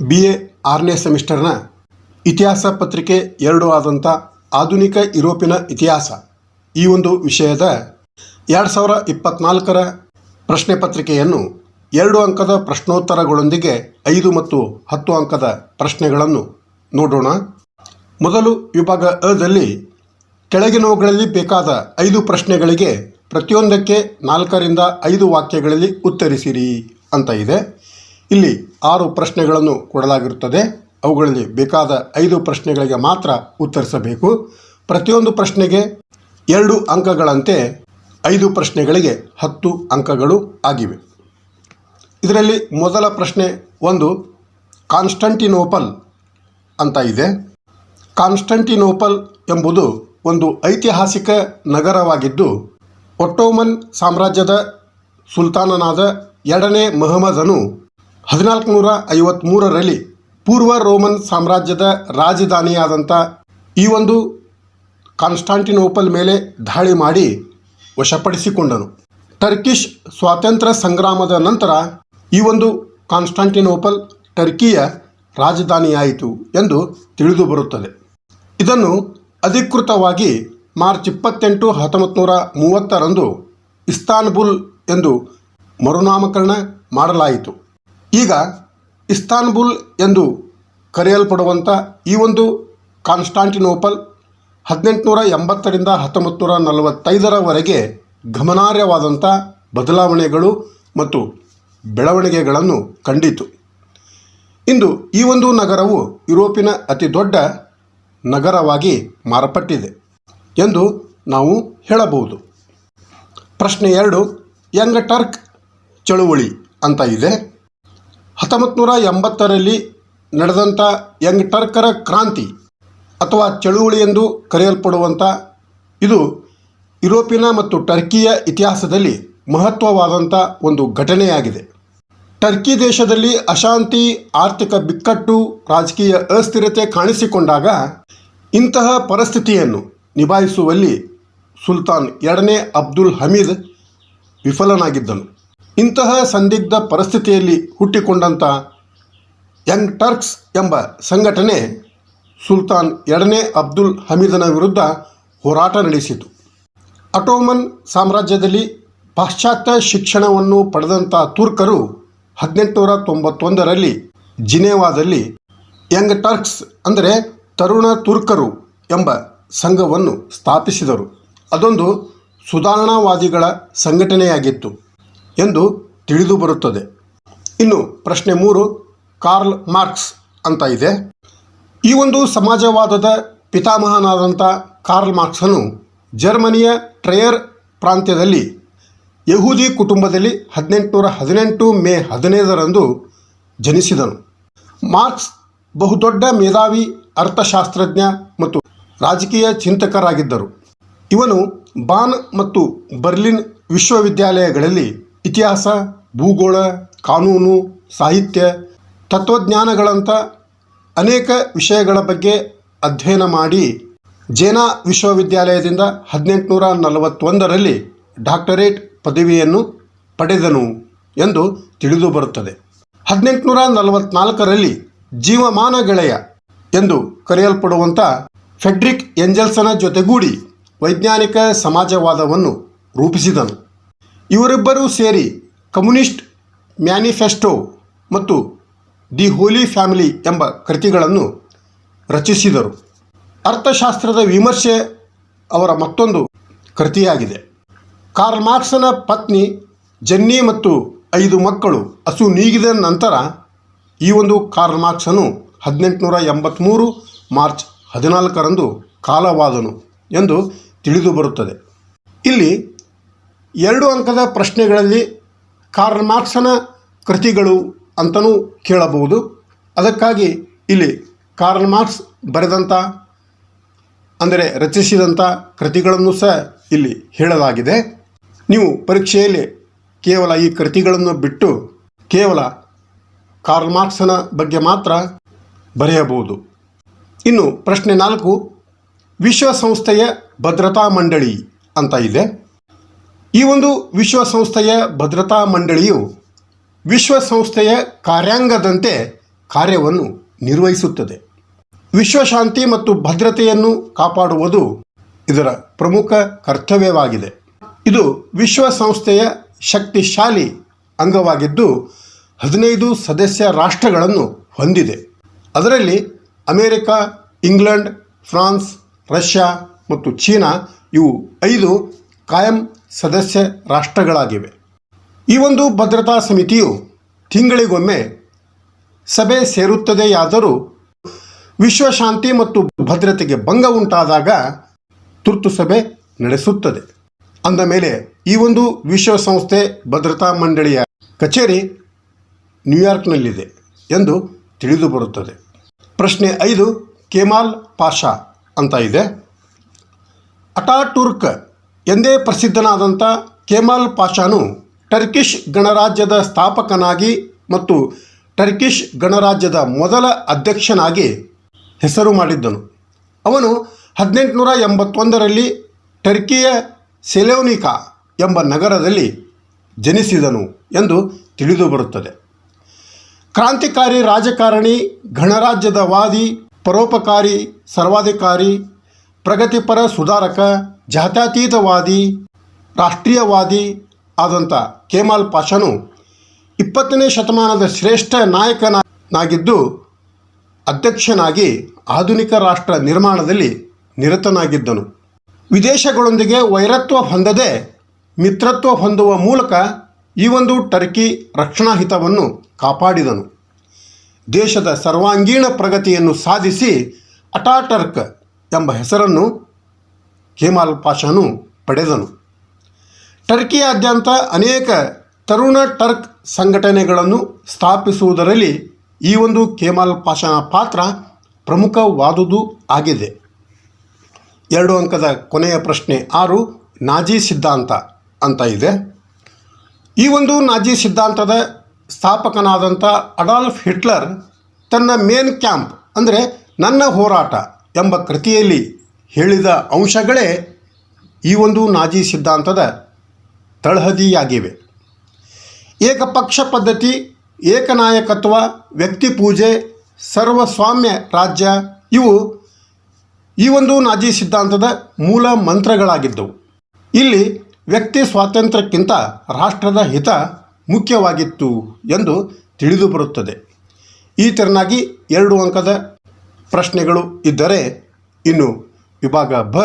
B A ಆರನೇ ಸೆಮಿಸ್ಟರ್ನ ಇತಿಹಾಸ ಪತ್ರಿಕೆ ಎರಡು ಆದಂಥ ಆಧುನಿಕ ಯುರೋಪಿನ ಇತಿಹಾಸ. ಈ ಒಂದು ವಿಷಯದ ಎರಡು ಸಾವಿರ ಇಪ್ಪತ್ನಾಲ್ಕರ ಪ್ರಶ್ನೆ ಪತ್ರಿಕೆಯನ್ನು ಎರಡು ಅಂಕದ ಪ್ರಶ್ನೋತ್ತರಗಳೊಂದಿಗೆ ಐದು ಮತ್ತು ಹತ್ತು ಅಂಕದ ಪ್ರಶ್ನೆಗಳನ್ನು ನೋಡೋಣ. ಮೊದಲು ವಿಭಾಗ ಅದಲ್ಲಿ ಕೆಳಗಿನವುಗಳಲ್ಲಿ ಬೇಕಾದ ಐದು ಪ್ರಶ್ನೆಗಳಿಗೆ ಪ್ರತಿಯೊಂದಕ್ಕೆ ನಾಲ್ಕರಿಂದ ಐದು ವಾಕ್ಯಗಳಲ್ಲಿ ಉತ್ತರಿಸಿರಿ ಅಂತ ಇದೆ. ಇಲ್ಲಿ ಆರು ಪ್ರಶ್ನೆಗಳನ್ನು ಕೊಡಲಾಗಿರುತ್ತದೆ. ಅವುಗಳಲ್ಲಿ ಬೇಕಾದ ಐದು ಪ್ರಶ್ನೆಗಳಿಗೆ ಮಾತ್ರ ಉತ್ತರಿಸಬೇಕು. ಪ್ರತಿಯೊಂದು ಪ್ರಶ್ನೆಗೆ ಎರಡು ಅಂಕಗಳಂತೆ ಐದು ಪ್ರಶ್ನೆಗಳಿಗೆ ಹತ್ತು ಅಂಕಗಳು ಆಗಿವೆ. ಇದರಲ್ಲಿ ಮೊದಲ ಪ್ರಶ್ನೆ ಒಂದು, ಕಾನ್ಸ್ಟಂಟಿನೋಪಲ್ ಅಂತ ಇದೆ. ಕಾನ್ಸ್ಟಂಟಿನೋಪಲ್ ಎಂಬುದು ಒಂದು ಐತಿಹಾಸಿಕ ನಗರವಾಗಿದ್ದು, ಒಟ್ಟೋಮನ್ ಸಾಮ್ರಾಜ್ಯದ ಸುಲ್ತಾನನಾದ ಎರಡನೇ ಮಹಮ್ಮದನು ಹದಿನಾಲ್ಕು ನೂರ ಐವತ್ತ್ಮೂರರಲ್ಲಿ ಪೂರ್ವ ರೋಮನ್ ಸಾಮ್ರಾಜ್ಯದ ರಾಜಧಾನಿಯಾದಂಥ ಈ ಒಂದು ಕಾನ್ಸ್ಟಾಂಟಿನೋಪಲ್ ಮೇಲೆ ದಾಳಿ ಮಾಡಿ ವಶಪಡಿಸಿಕೊಂಡನು. ಟರ್ಕಿಶ್ ಸ್ವಾತಂತ್ರ್ಯ ಸಂಗ್ರಾಮದ ನಂತರ ಈ ಒಂದು ಕಾನ್ಸ್ಟಾಂಟಿನೋಪಲ್ ಟರ್ಕಿಯ ರಾಜಧಾನಿಯಾಯಿತು ಎಂದು ತಿಳಿದು ಬರುತ್ತದೆ. ಇದನ್ನು ಅಧಿಕೃತವಾಗಿ ಮಾರ್ಚ್ ಇಪ್ಪತ್ತೆಂಟು ಹತ್ತೊಂಬತ್ತು ನೂರ ಮೂವತ್ತರಂದು ಇಸ್ತಾನ್ಬುಲ್ ಎಂದು ಮರುನಾಮಕರಣ ಮಾಡಲಾಯಿತು. ಈಗ ಇಸ್ತಾನ್ಬುಲ್ ಎಂದು ಕರೆಯಲ್ಪಡುವಂಥ ಈ ಒಂದು ಕಾನ್ಸ್ಟಾಂಟಿನೋಪಲ್ ಹದಿನೆಂಟುನೂರ ಎಂಬತ್ತರಿಂದ ಹತ್ತೊಂಬತ್ತು ನೂರ ನಲವತ್ತೈದರವರೆಗೆ ಗಮನಾರ್ಹವಾದಂಥ ಬದಲಾವಣೆಗಳು ಮತ್ತು ಬೆಳವಣಿಗೆಗಳನ್ನು ಕಂಡಿತು. ಇಂದು ಈ ಒಂದು ನಗರವು ಯುರೋಪಿನ ಅತಿ ದೊಡ್ಡ ನಗರವಾಗಿ ಮಾರ್ಪಟ್ಟಿದೆ ಎಂದು ನಾವು ಹೇಳಬಹುದು. ಪ್ರಶ್ನೆ ಎರಡು, ಯಂಗ್ ಟರ್ಕ್ ಚಳುವಳಿ ಅಂತ ಇದೆ. ಹತ್ತೊಂಬತ್ತು ನೂರ ಎಂಬತ್ತರಲ್ಲಿ ನಡೆದಂಥ ಯಂಗ್ ಟರ್ಕರ ಕ್ರಾಂತಿ ಅಥವಾ ಚಳುವಳಿ ಎಂದು ಕರೆಯಲ್ಪಡುವಂಥ ಇದು ಯುರೋಪಿನ ಮತ್ತು ಟರ್ಕಿಯ ಇತಿಹಾಸದಲ್ಲಿ ಮಹತ್ವವಾದಂಥ ಒಂದು ಘಟನೆಯಾಗಿದೆ. ಟರ್ಕಿ ದೇಶದಲ್ಲಿ ಅಶಾಂತಿ, ಆರ್ಥಿಕ ಬಿಕ್ಕಟ್ಟು, ರಾಜಕೀಯ ಅಸ್ಥಿರತೆ ಕಾಣಿಸಿಕೊಂಡಾಗ ಇಂತಹ ಪರಿಸ್ಥಿತಿಯನ್ನು ನಿಭಾಯಿಸುವಲ್ಲಿ ಸುಲ್ತಾನ್ ಎರಡನೇ ಅಬ್ದುಲ್ ಹಮೀದ್ ವಿಫಲನಾಗಿದ್ದನು. ಇಂತಹ ಸಂದಿಗ್ಧ ಪರಿಸ್ಥಿತಿಯಲ್ಲಿ ಹುಟ್ಟಿಕೊಂಡಂಥ ಯಂಗ್ ಟರ್ಕ್ಸ್ ಎಂಬ ಸಂಘಟನೆ ಸುಲ್ತಾನ್ ಎರಡನೇ ಅಬ್ದುಲ್ ಹಮೀದನ ವಿರುದ್ಧ ಹೋರಾಟ ನಡೆಸಿತು. ಅಟೋಮನ್ ಸಾಮ್ರಾಜ್ಯದಲ್ಲಿ ಪಾಶ್ಚಾತ್ಯ ಶಿಕ್ಷಣವನ್ನು ಪಡೆದಂಥ ತುರ್ಕರು ಹದಿನೆಂಟುನೂರ ತೊಂಬತ್ತೊಂದರಲ್ಲಿ ಜಿನೇವಾದಲ್ಲಿ ಯಂಗ್ ಟರ್ಕ್ಸ್ ಅಂದರೆ ತರುಣ ತುರ್ಕರು ಎಂಬ ಸಂಘವನ್ನು ಸ್ಥಾಪಿಸಿದರು. ಅದೊಂದು ಸುಧಾರಣಾವಾದಿಗಳ ಸಂಘಟನೆಯಾಗಿತ್ತು. ಎಂದು ತಿಳಿದು ಬರುತ್ತದೆ. ಇನ್ನು ಪ್ರಶ್ನೆ ಮೂರು, ಕಾರ್ಲ್ ಮಾರ್ಕ್ಸ್ ಅಂತ ಇದೆ. ಈ ಒಂದು ಸಮಾಜವಾದದ ಪಿತಾಮಹನಾದಂಥ ಕಾರ್ಲ್ ಮಾರ್ಕ್ಸನು ಜರ್ಮನಿಯ ಟ್ರೇಯರ್ ಪ್ರಾಂತ್ಯದಲ್ಲಿ, ಯಹೂದಿ ಕುಟುಂಬದಲ್ಲಿ ಹದಿನೆಂಟುನೂರ ಹದಿನೆಂಟು ಮೇ ಹದಿನೈದರಂದು ಜನಿಸಿದನು. ಮಾರ್ಕ್ಸ್ ಬಹುದೊಡ್ಡ ಮೇಧಾವಿ, ಅರ್ಥಶಾಸ್ತ್ರಜ್ಞ ಮತ್ತು ರಾಜಕೀಯ ಚಿಂತಕರಾಗಿದ್ದರು. ಇವನು ಬಾನ್ ಮತ್ತು ಬರ್ಲಿನ್ ವಿಶ್ವವಿದ್ಯಾಲಯಗಳಲ್ಲಿ ಇತಿಹಾಸ, ಭೂಗೋಳ, ಕಾನೂನು, ಸಾಹಿತ್ಯ, ತತ್ವಜ್ಞಾನಗಳಂಥ ಅನೇಕ ವಿಷಯಗಳ ಬಗ್ಗೆ ಅಧ್ಯಯನ ಮಾಡಿ ಜೇನಾ ವಿಶ್ವವಿದ್ಯಾಲಯದಿಂದ ಹದಿನೆಂಟುನೂರ ನಲವತ್ತೊಂದರಲ್ಲಿ ಡಾಕ್ಟರೇಟ್ ಪದವಿಯನ್ನು ಪಡೆದನು ಎಂದು ತಿಳಿದು ಬರುತ್ತದೆ. ಹದಿನೆಂಟುನೂರ ನಲವತ್ನಾಲ್ಕರಲ್ಲಿ ಜೀವಮಾನ ಗೆಳೆಯ ಎಂದು ಕರೆಯಲ್ಪಡುವಂಥ ಫೆಡ್ರಿಕ್ ಎಂಜಲ್ಸನ ಜೊತೆಗೂಡಿ ವೈಜ್ಞಾನಿಕ ಸಮಾಜವಾದವನ್ನು ರೂಪಿಸಿದನು. ಇವರಿಬ್ಬರೂ ಸೇರಿ ಕಮ್ಯುನಿಸ್ಟ್ ಮ್ಯಾನಿಫೆಸ್ಟೋ ಮತ್ತು ದಿ ಹೋಲಿ ಫ್ಯಾಮಿಲಿ ಎಂಬ ಕೃತಿಗಳನ್ನು ರಚಿಸಿದರು. ಅರ್ಥಶಾಸ್ತ್ರದ ವಿಮರ್ಶೆ ಅವರ ಮತ್ತೊಂದು ಕೃತಿಯಾಗಿದೆ. ಕಾರ್ಲ್ ಮಾರ್ಕ್ಸನ ಪತ್ನಿ ಜನ್ನಿ ಮತ್ತು ಐದು ಮಕ್ಕಳು ಹಸು ನೀಗಿದ ನಂತರ ಈ ಒಂದು ಕಾರ್ಲ್ ಮಾರ್ಕ್ಸನು ಹದಿನೆಂಟುನೂರ ಎಂಬತ್ತ್ಮೂರು ಮಾರ್ಚ್ ಹದಿನಾಲ್ಕರಂದು ಕಾಲವಾದನು ಎಂದು ತಿಳಿದು ಬರುತ್ತದೆ. ಇಲ್ಲಿ ಎರಡು ಅಂಕದ ಪ್ರಶ್ನೆಗಳಲ್ಲಿ ಕಾರ್ಲ್ ಮಾರ್ಕ್ಸನ ಕೃತಿಗಳು ಅಂತಲೂ ಕೇಳಬಹುದು. ಅದಕ್ಕಾಗಿ ಇಲ್ಲಿ ಕಾರ್ಲ್ ಮಾರ್ಕ್ಸ್ ಬರೆದಂಥ ಅಂದರೆ ರಚಿಸಿದಂಥ ಕೃತಿಗಳನ್ನು ಸಹ ಇಲ್ಲಿ ಹೇಳಲಾಗಿದೆ. ನೀವು ಪರೀಕ್ಷೆಯಲ್ಲಿ ಕೇವಲ ಈ ಕೃತಿಗಳನ್ನು ಬಿಟ್ಟು ಕೇವಲ ಕಾರ್ಲ್ ಮಾರ್ಕ್ಸನ ಬಗ್ಗೆ ಮಾತ್ರ ಬರೆಯಬಹುದು. ಇನ್ನು ಪ್ರಶ್ನೆ ನಾಲ್ಕು, ವಿಶ್ವಸಂಸ್ಥೆಯ ಭದ್ರತಾ ಮಂಡಳಿ ಅಂತ ಇದೆ. ಈ ಒಂದು ವಿಶ್ವಸಂಸ್ಥೆಯ ಭದ್ರತಾ ಮಂಡಳಿಯು ವಿಶ್ವಸಂಸ್ಥೆಯ ಕಾರ್ಯಾಂಗದಂತೆ ಕಾರ್ಯವನ್ನು ನಿರ್ವಹಿಸುತ್ತದೆ. ವಿಶ್ವಶಾಂತಿ ಮತ್ತು ಭದ್ರತೆಯನ್ನು ಕಾಪಾಡುವುದು ಇದರ ಪ್ರಮುಖ ಕರ್ತವ್ಯವಾಗಿದೆ. ಇದು ವಿಶ್ವಸಂಸ್ಥೆಯ ಶಕ್ತಿಶಾಲಿ ಅಂಗವಾಗಿದ್ದು ಹದಿನೈದು ಸದಸ್ಯ ರಾಷ್ಟ್ರಗಳನ್ನು ಹೊಂದಿದೆ. ಅದರಲ್ಲಿ ಅಮೇರಿಕ, ಇಂಗ್ಲೆಂಡ್, ಫ್ರಾನ್ಸ್, ರಷ್ಯಾ ಮತ್ತು ಚೀನಾ ಇವು ಐದು ಕಾಯಂ ಸದಸ್ಯ ರಾಷ್ಟ್ರಗಳಾಗಿವೆ. ಈ ಒಂದು ಭದ್ರತಾ ಸಮಿತಿಯು ತಿಂಗಳಿಗೊಮ್ಮೆ ಸಭೆ ಸೇರುತ್ತದೆಯಾದರೂ ವಿಶ್ವಶಾಂತಿ ಮತ್ತು ಭದ್ರತೆಗೆ ಭಂಗ ಉಂಟಾದಾಗ ತುರ್ತು ಸಭೆ ನಡೆಸುತ್ತದೆ. ಅಂದ ಮೇಲೆ ಈ ಒಂದು ವಿಶ್ವಸಂಸ್ಥೆ ಭದ್ರತಾ ಮಂಡಳಿಯ ಕಚೇರಿ ನ್ಯೂಯಾರ್ಕ್ನಲ್ಲಿದೆ ಎಂದು ತಿಳಿದು ಬರುತ್ತದೆ. ಪ್ರಶ್ನೆ ಐದು, ಕೆಮಾಲ್ ಪಾಷಾ ಅಂತ ಇದೆ. ಅಟಾಟುರ್ಕ್ ಎಂದೇ ಪ್ರಸಿದ್ಧನಾದಂಥ ಕೆಮಾಲ್ ಪಾಷಾನು ಟರ್ಕಿಷ್ ಗಣರಾಜ್ಯದ ಸ್ಥಾಪಕನಾಗಿ ಮತ್ತು ಟರ್ಕಿಷ್ ಗಣರಾಜ್ಯದ ಮೊದಲ ಅಧ್ಯಕ್ಷನಾಗಿ ಹೆಸರು ಮಾಡಿದ್ದನು. ಅವನು ಹದಿನೆಂಟುನೂರ ಎಂಬತ್ತೊಂದರಲ್ಲಿ ಟರ್ಕಿಯ ಸೆಲೋನಿಕಾ ಎಂಬ ನಗರದಲ್ಲಿ ಜನಿಸಿದನು ಎಂದು ತಿಳಿದು ಬರುತ್ತದೆ. ಕ್ರಾಂತಿಕಾರಿ ರಾಜಕಾರಣಿ, ಗಣರಾಜ್ಯದ ವಾದಿ, ಪರೋಪಕಾರಿ, ಸರ್ವಾಧಿಕಾರಿ, ಪ್ರಗತಿಪರ ಸುಧಾರಕ ಜಾತ್ಯತೀತವಾದಿ, ರಾಷ್ಟ್ರೀಯವಾದಿ ಆದಂಥ ಕೇಮಾಲ್ ಪಾಷನು ಇಪ್ಪತ್ತನೇ ಶತಮಾನದ ಶ್ರೇಷ್ಠ ನಾಯಕನಾಗಿದ್ದು, ಅಧ್ಯಕ್ಷನಾಗಿ ಆಧುನಿಕ ರಾಷ್ಟ್ರ ನಿರ್ಮಾಣದಲ್ಲಿ ನಿರತನಾಗಿದ್ದನು. ವಿದೇಶಗಳೊಂದಿಗೆ ವೈರತ್ವ ಹೊಂದದೆ ಮಿತ್ರತ್ವ ಹೊಂದುವ ಮೂಲಕ ಈ ಒಂದು ಟರ್ಕಿ ರಕ್ಷಣಾ ಹಿತವನ್ನು ಕಾಪಾಡಿದನು. ದೇಶದ ಸರ್ವಾಂಗೀಣ ಪ್ರಗತಿಯನ್ನು ಸಾಧಿಸಿ ಅಟಾಟರ್ಕ್ ಎಂಬ ಹೆಸರನ್ನು ಕೇಮಾಲ್ ಪಾಷಾನು ಪಡೆದನು. ಟರ್ಕಿಯಾದ್ಯಂತ ಅನೇಕ ತರುಣ ಟರ್ಕ್ ಸಂಘಟನೆಗಳನ್ನು ಸ್ಥಾಪಿಸುವುದರಲ್ಲಿ ಈ ಒಂದು ಕೇಮಾಲ್ ಪಾಷಾನ ಪಾತ್ರ ಪ್ರಮುಖವಾದುದು ಆಗಿದೆ. ಎರಡು ಅಂಕದ ಕೊನೆಯ ಪ್ರಶ್ನೆ ಆರು, ನಾಜಿ ಸಿದ್ಧಾಂತ ಅಂತ ಇದೆ. ಈ ಒಂದು ನಾಜಿ ಸಿದ್ಧಾಂತದ ಸ್ಥಾಪಕನಾದಂಥ ಅಡಾಲ್ಫ್ ಹಿಟ್ಲರ್ ತನ್ನ ಮೇನ್ ಕ್ಯಾಂಪ್, ಅಂದರೆ ನನ್ನ ಹೋರಾಟ ಎಂಬ ಕೃತಿಯಲ್ಲಿ ಹೇಳಿದ ಅಂಶಗಳೇ ಈ ಒಂದು ನಾಜಿ ಸಿದ್ಧಾಂತದ ತಳಹದಿಯಾಗಿವೆ. ಏಕಪಕ್ಷ ಪದ್ಧತಿ, ಏಕನಾಯಕತ್ವ, ವ್ಯಕ್ತಿ ಪೂಜೆ, ಸರ್ವಸ್ವಾಮ್ಯ ರಾಜ್ಯ ಇವು ಈ ಒಂದು ನಾಜಿ ಸಿದ್ಧಾಂತದ ಮೂಲ ಮಂತ್ರಗಳಾಗಿದ್ದವು. ಇಲ್ಲಿ ವ್ಯಕ್ತಿ ಸ್ವಾತಂತ್ರ್ಯಕ್ಕಿಂತ ರಾಷ್ಟ್ರದ ಹಿತ ಮುಖ್ಯವಾಗಿತ್ತು ಎಂದು ತಿಳಿದು ಬರುತ್ತದೆ. ಈ ತೆರನಾಗಿ ಎರಡು ಅಂಕದ ಪ್ರಶ್ನೆಗಳು ಇದ್ದರೆ ಇನ್ನು ವಿಭಾಗ ಬ.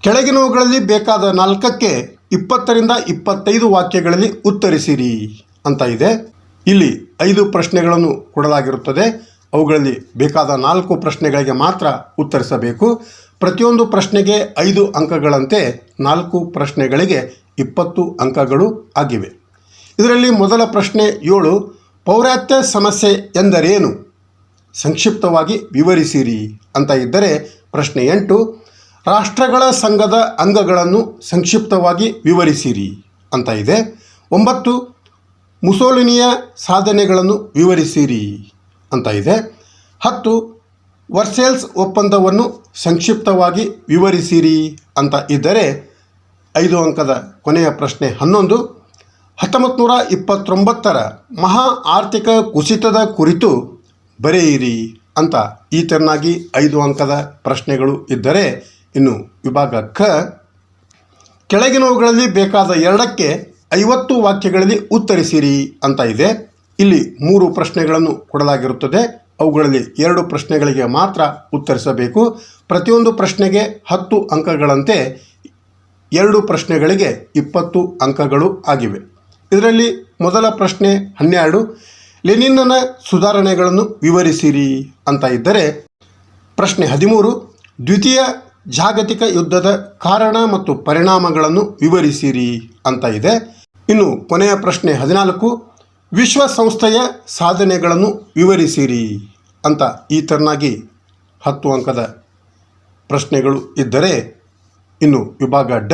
ಕೆಳಗಿನವುಗಳಲ್ಲಿ ಬೇಕಾದ ನಾಲ್ಕಕ್ಕೆ ಇಪ್ಪತ್ತರಿಂದ ಇಪ್ಪತ್ತೈದು ವಾಕ್ಯಗಳಲ್ಲಿ ಉತ್ತರಿಸಿರಿ ಅಂತ ಇದೆ. ಇಲ್ಲಿ ಐದು ಪ್ರಶ್ನೆಗಳನ್ನು ಕೊಡಲಾಗಿರುತ್ತದೆ. ಅವುಗಳಲ್ಲಿ ಬೇಕಾದ ನಾಲ್ಕು ಪ್ರಶ್ನೆಗಳಿಗೆ ಮಾತ್ರ ಉತ್ತರಿಸಬೇಕು. ಪ್ರತಿಯೊಂದು ಪ್ರಶ್ನೆಗೆ ಐದು ಅಂಕಗಳಂತೆ ನಾಲ್ಕು ಪ್ರಶ್ನೆಗಳಿಗೆ ಇಪ್ಪತ್ತು ಅಂಕಗಳು ಆಗಿವೆ. ಇದರಲ್ಲಿ ಮೊದಲ ಪ್ರಶ್ನೆ ಏಳು, ಪೌರಾತ್ಯ ಸಮಸ್ಯೆ ಎಂದರೇನು? ಸಂಕ್ಷಿಪ್ತವಾಗಿ ವಿವರಿಸಿರಿ ಅಂತ ಇದ್ದರೆ ಪ್ರಶ್ನೆ ಎಂಟು ರಾಷ್ಟ್ರಗಳ ಸಂಘದ ಅಂಗಗಳನ್ನು ಸಂಕ್ಷಿಪ್ತವಾಗಿ ವಿವರಿಸಿರಿ ಅಂತ ಇದೆ. ಒಂಬತ್ತು, ಮುಸೋಲಿನಿಯ ಸಾಧನೆಗಳನ್ನು ವಿವರಿಸಿರಿ ಅಂತ ಇದೆ. ಹತ್ತು, ವರ್ಸೆಲ್ಸ್ ಒಪ್ಪಂದವನ್ನು ಸಂಕ್ಷಿಪ್ತವಾಗಿ ವಿವರಿಸಿರಿ ಅಂತ ಇದ್ದರೆ ಐದು ಅಂಕದ ಕೊನೆಯ ಪ್ರಶ್ನೆ ಹನ್ನೊಂದು. ಹತ್ತೊಂಬತ್ತು ನೂರ ಇಪ್ಪತ್ತೊಂಬತ್ತರ ಮಹಾ ಆರ್ಥಿಕ ಕುಸಿತದ ಕುರಿತು ಬರೆಯಿರಿ ಅಂತ ಈ ತೆರನಾಗಿ ಐದು ಅಂಕದ ಪ್ರಶ್ನೆಗಳು ಇದ್ದರೆ ಇನ್ನು ವಿಭಾಗ ಕ ಕೆಳಗಿನವುಗಳಲ್ಲಿ ಬೇಕಾದ ಎರಡಕ್ಕೆ ಐವತ್ತು ವಾಕ್ಯಗಳಲ್ಲಿ ಉತ್ತರಿಸಿರಿ ಅಂತ ಇದೆ. ಇಲ್ಲಿ ಮೂರು ಪ್ರಶ್ನೆಗಳನ್ನು ಕೊಡಲಾಗಿರುತ್ತದೆ. ಅವುಗಳಲ್ಲಿ ಎರಡು ಪ್ರಶ್ನೆಗಳಿಗೆ ಮಾತ್ರ ಉತ್ತರಿಸಬೇಕು. ಪ್ರತಿಯೊಂದು ಪ್ರಶ್ನೆಗೆ ಹತ್ತು ಅಂಕಗಳಂತೆ ಎರಡು ಪ್ರಶ್ನೆಗಳಿಗೆ ಇಪ್ಪತ್ತು ಅಂಕಗಳು ಆಗಿವೆ. ಇದರಲ್ಲಿ ಮೊದಲ ಪ್ರಶ್ನೆ ಹನ್ನೆರಡು. ಲೆನಿನ್ನನ ಸುಧಾರಣೆಗಳನ್ನು ವಿವರಿಸಿರಿ ಅಂತ ಇದ್ದರೆ ಪ್ರಶ್ನೆ ಹದಿಮೂರು. ದ್ವಿತೀಯ ಜಾಗತಿಕ ಯುದ್ಧದ ಕಾರಣ ಮತ್ತು ಪರಿಣಾಮಗಳನ್ನು ವಿವರಿಸಿರಿ ಅಂತ ಇದೆ. ಇನ್ನು ಕೊನೆಯ ಪ್ರಶ್ನೆ ಹದಿನಾಲ್ಕು, ವಿಶ್ವಸಂಸ್ಥೆಯ ಸಾಧನೆಗಳನ್ನು ವಿವರಿಸಿರಿ ಅಂತ ಈ ಥರನಾಗಿ ಹತ್ತು ಅಂಕದ ಪ್ರಶ್ನೆಗಳು ಇದ್ದರೆ ಇನ್ನು ವಿಭಾಗ ಡ,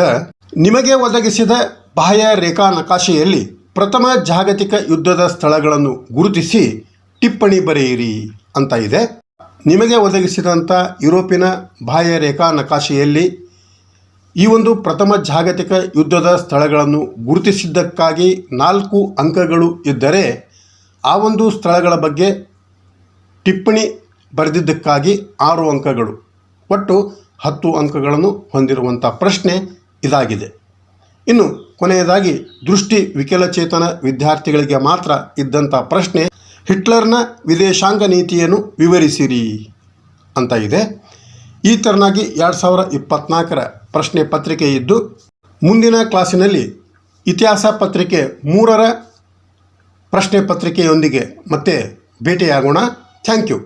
ನಿಮಗೆ ಒದಗಿಸಿದ ಬಾಹ್ಯ ರೇಖಾ ನಕಾಶೆಯಲ್ಲಿ ಪ್ರಥಮ ಜಾಗತಿಕ ಯುದ್ಧದ ಸ್ಥಳಗಳನ್ನು ಗುರುತಿಸಿ ಟಿಪ್ಪಣಿ ಬರೆಯಿರಿ ಅಂತ ಇದೆ. ನಿಮಗೆ ಒದಗಿಸಿದಂಥ ಯುರೋಪಿನ ಬಾಹ್ಯ ರೇಖಾ ನಕಾಶೆಯಲ್ಲಿ ಈ ಒಂದು ಪ್ರಥಮ ಜಾಗತಿಕ ಯುದ್ಧದ ಸ್ಥಳಗಳನ್ನು ಗುರುತಿಸಿದ್ದಕ್ಕಾಗಿ ನಾಲ್ಕು ಅಂಕಗಳು ಇದ್ದರೆ ಆ ಒಂದು ಸ್ಥಳಗಳ ಬಗ್ಗೆ ಟಿಪ್ಪಣಿ ಬರೆದಿದ್ದಕ್ಕಾಗಿ ಆರು ಅಂಕಗಳು. ಒಟ್ಟು ಹತ್ತು ಅಂಕಗಳನ್ನು ಹೊಂದಿರುವಂಥ ಪ್ರಶ್ನೆ ಇದಾಗಿದೆ. ಇನ್ನು ಕೊನೆಯದಾಗಿ ದೃಷ್ಟಿ ವಿಕಲಚೇತನ ವಿದ್ಯಾರ್ಥಿಗಳಿಗೆ ಮಾತ್ರ ಇದ್ದಂಥ ಪ್ರಶ್ನೆ ಹಿಟ್ಲರ್ನ ವಿದೇಶಾಂಗ ನೀತಿಯನ್ನು ವಿವರಿಸಿರಿ ಅಂತ ಇದೆ. ಈ ಥರನಾಗಿ ಎರಡು ಸಾವಿರ ಇಪ್ಪತ್ನಾಲ್ಕರ ಪ್ರಶ್ನೆ ಪತ್ರಿಕೆ ಇದ್ದು, ಮುಂದಿನ ಕ್ಲಾಸಿನಲ್ಲಿ ಇತಿಹಾಸ ಪತ್ರಿಕೆ ಮೂರರ ಪ್ರಶ್ನೆ ಪತ್ರಿಕೆಯೊಂದಿಗೆ ಮತ್ತೆ ಭೇಟಿಯಾಗೋಣ. Thank you.